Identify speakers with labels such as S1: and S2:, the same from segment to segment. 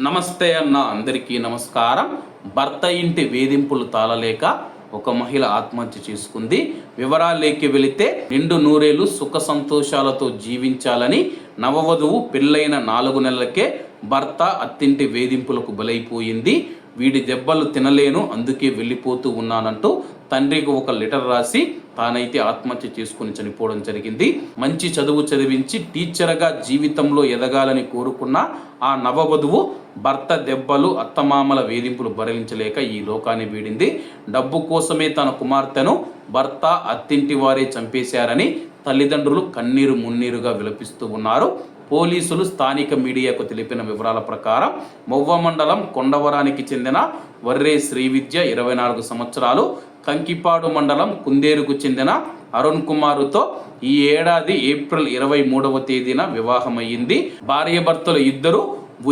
S1: నమస్తే అన్న అందరికీ నమస్కారం. భర్త ఇంటి వేధింపులు తాళలేక ఒక మహిళ ఆత్మహత్య చేసుకుంది. వివరాలేకి వెళితే నిండు నూరేళ్ళు సుఖ సంతోషాలతో జీవించాలని నవవధువు పెళ్ళైన నాలుగు నెలలకే భర్త అత్తింటి వేధింపులకు బలైపోయింది. వీడి దెబ్బలు తినలేను అందుకే వెళ్ళిపోతూ ఉన్నానంటూ తండ్రికి ఒక లెటర్ రాసి తానైతే ఆత్మహత్య చేసుకుని చనిపోవడం జరిగింది. మంచి చదువు చదివించి టీచర్గా జీవితంలో ఎదగాలని కోరుకున్న ఆ నవవధువు భర్త దెబ్బలు అత్తమామల వేధింపులు భరించలేక ఈ లోకాన్ని వీడింది. డబ్బు కోసమే తన కుమార్తెను భర్త అత్తింటి వారే చంపేశారని తల్లిదండ్రులు కన్నీరు మున్నీరుగా విలపిస్తూ ఉన్నారు. పోలీసులు స్థానిక మీడియాకు తెలిపిన వివరాల ప్రకారం మొవ్వ మండలం కొండవరానికి చెందిన వర్రే శ్రీవిద్య ఇరవై నాలుగు సంవత్సరాలు కంకిపాడు మండలం కుందేరుకు చెందిన అరుణ్ కుమారుతో ఈ ఏడాది ఏప్రిల్ ఇరవై మూడవ తేదీన వివాహమయ్యింది. భార్యాభర్తలు ఇద్దరు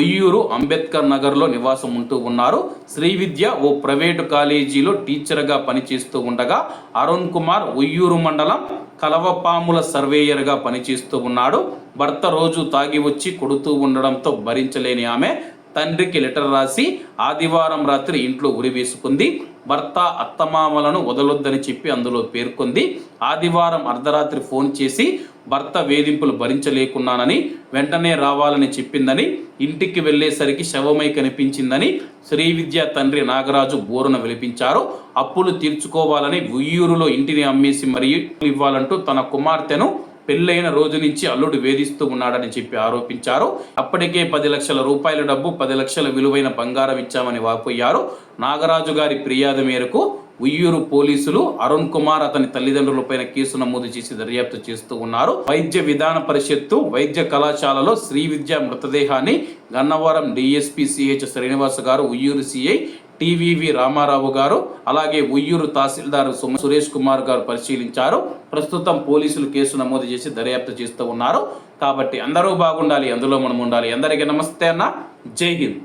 S1: ఉయ్యూరు అంబేద్కర్ నగర్లో నివాసం ఉంటూ ఉన్నారు. శ్రీవిద్య ఓ ప్రైవేటు కాలేజీలో టీచర్గా పనిచేస్తూ ఉండగా అరుణ్ కుమార్ ఉయ్యూరు మండలం కలవపాముల సర్వేయర్గా పనిచేస్తూ ఉన్నాడు. భర్త రోజు తాగి వచ్చి కొడుతూ ఉండడంతో భరించలేని ఆమె తండ్రికి లెటర్ రాసి ఆదివారం రాత్రి ఇంట్లో ఉరివేసుకుంది భర్త అత్తమామలను వదలొద్దని చెప్పి అందులో పేర్కొంది. ఆదివారం అర్ధరాత్రి ఫోన్ చేసి భర్త వేధింపులు భరించలేకున్నానని వెంటనే రావాలని చెప్పిందని ఇంటికి వెళ్ళేసరికి శవమై కనిపించిందని శ్రీ విద్య తండ్రి నాగరాజు బోరున విలిపించారు. అప్పులు తీర్చుకోవాలని ఉయ్యూరులో ఇంటిని అమ్మేసి మరియు ఇవ్వాలంటూ తన కుమార్తెను పెళ్ళైన రోజు నుంచి అల్లుడు వేధిస్తూ ఉన్నాడని చెప్పి ఆరోపించారు. అప్పటికే పది లక్షల రూపాయల డబ్బు పది లక్షల విలువైన బంగారం ఇచ్చామని వాపోయారు. నాగరాజు గారి ఫిర్యాదు మేరకు ఉయ్యూరు పోలీసులు అరుణ్ కుమార్ అతని తల్లిదండ్రులపైన కేసు నమోదు చేసి దర్యాప్తు చేస్తూ ఉన్నారు. వైద్య విధాన పరిషత్తు వైద్య కళాశాలలో శ్రీ విద్య మృతదేహాన్ని గన్నవరం డిఎస్పీ సిహెచ్ శ్రీనివాస్ గారు ఉయ్యూరు సిఐ టీవీవి రామారావు గారు అలాగే ఉయ్యూరు తహసీల్దార్ సురేష్ కుమార్ గారు పరిశీలించారు. ప్రస్తుతం పోలీసులు కేసు నమోదు చేసి దర్యాప్తు చేస్తూ ఉన్నారు. కాబట్టి అందరూ బాగుండాలి అందులో మనం ఉండాలి అందరికీ నమస్తే అన్న. జై హింద్.